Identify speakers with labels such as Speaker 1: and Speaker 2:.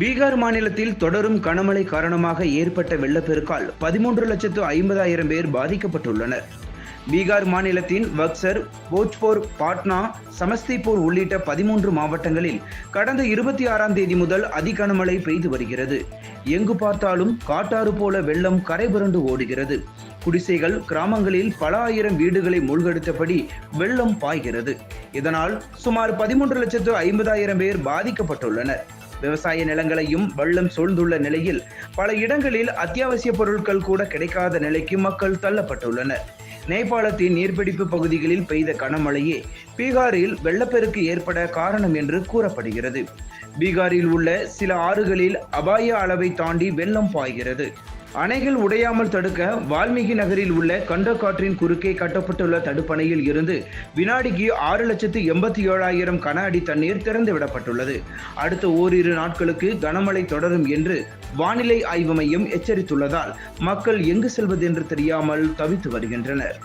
Speaker 1: பீகார் மாநிலத்தில் தொடரும் கனமழை காரணமாக ஏற்பட்ட வெள்ளப்பெருக்கால் பதிமூன்று லட்சத்து ஐம்பதாயிரம் பேர் பாதிக்கப்பட்டுள்ளனர். பீகார் மாநிலத்தின் பக்சர் போஜ்பூர் பாட்னா சமஸ்திபூர் உள்ளிட்ட பதிமூன்று மாவட்டங்களில் கடந்த இருபத்தி ஆறாம் தேதி முதல் அதிகனமழை பெய்து வருகிறது. எங்கு பார்த்தாலும் காட்டாறு போல வெள்ளம் கரைபுரண்டு ஓடுகிறது. குடிசைகள் கிராமங்களில் பல ஆயிரம் வீடுகளை மூழ்கெடுத்தபடி வெள்ளம் பாய்கிறது. இதனால் சுமார் பதிமூன்று லட்சத்து ஐம்பதாயிரம் பேர் பாதிக்கப்பட்டுள்ளனர். விவசாய நிலங்களையும் வெள்ளம் சூழ்ந்துள்ள நிலையில் பல இடங்களில் அத்தியாவசிய பொருட்கள் கூட கிடைக்காத நிலைக்கு மக்கள் தள்ளப்பட்டுள்ளனர். நேபாளத்தின் நீர்பிடிப்பு பகுதிகளில் பெய்த கனமழையே பீகாரில் வெள்ளப்பெருக்கு ஏற்பட காரணம் என்று கூறப்படுகிறது. பீகாரில் உள்ள சில ஆறுகளில் அபாய அளவை தாண்டி வெள்ளம் பாய்கிறது. அணைகள் உடையாமல் தடுக்க வால்மீகி நகரில் உள்ள கண்டக்காற்றின் குறுக்கே கட்டப்பட்டுள்ள தடுப்பணையில் இருந்து வினாடிக்கு ஆறு லட்சத்து எண்பத்தி ஏழாயிரம் கன அடி தண்ணீர் திறந்துவிடப்பட்டுள்ளது அடுத்த ஓரிரு நாட்களுக்கு கனமழை தொடரும் என்று வானிலை ஆய்வு மையம் எச்சரித்துள்ளதால் மக்கள் எங்கு செல்வதென்று தெரியாமல் தவித்து வருகின்றனர்.